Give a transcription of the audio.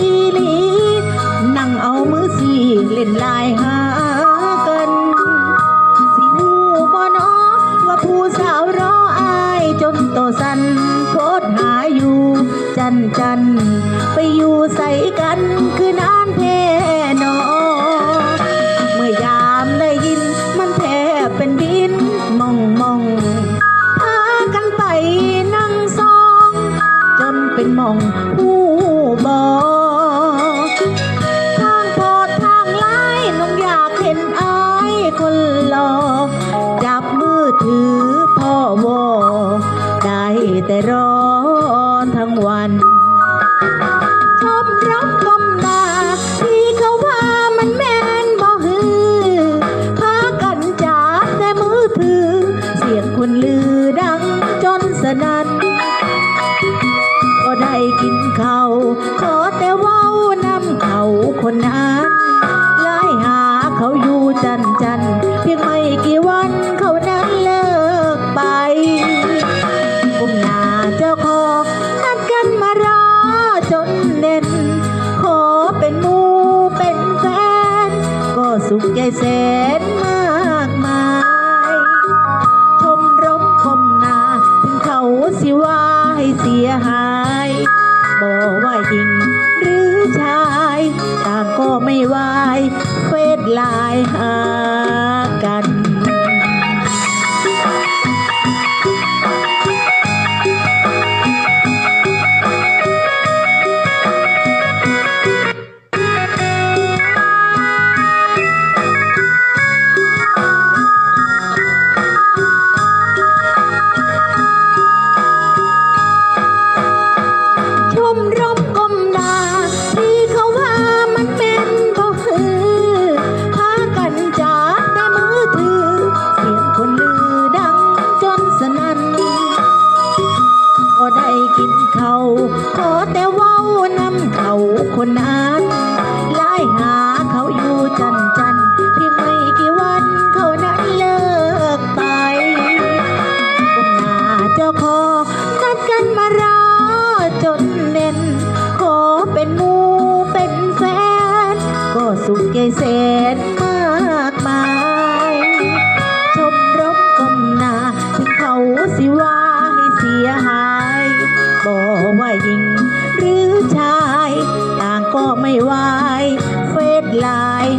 อีลีนั่งเอามือสีเล่นลายหากันสิหูบ่นอว่าผู้สาวรออายจนตัวสันโคตรหาอยู่ จันจันไปอยู่ใส่กัน สนั่นก็ได้กินเขาขอแต่ว้านำเขาคนนั้นไล่หาเขาอยู่จันจันเพียงไม่กี่วันเขานั้นเลิกไปกุมหน้าเจ้าของนัดกันมารอจนเด่น ขอเป็นมูเป็นแฟน ก็สุขใจแสนมา เสียหายบอกว่าหญิงหรือชาย ต่างก็ไม่วายเฟซไลน์หากัน ชมรม เศษมากมาย ชมรบกมนาถึงเขาสิว่าให้เสียหายบอกว่ายิงหรือชาย ต่างก็ไม่ไหวเฟซไลน์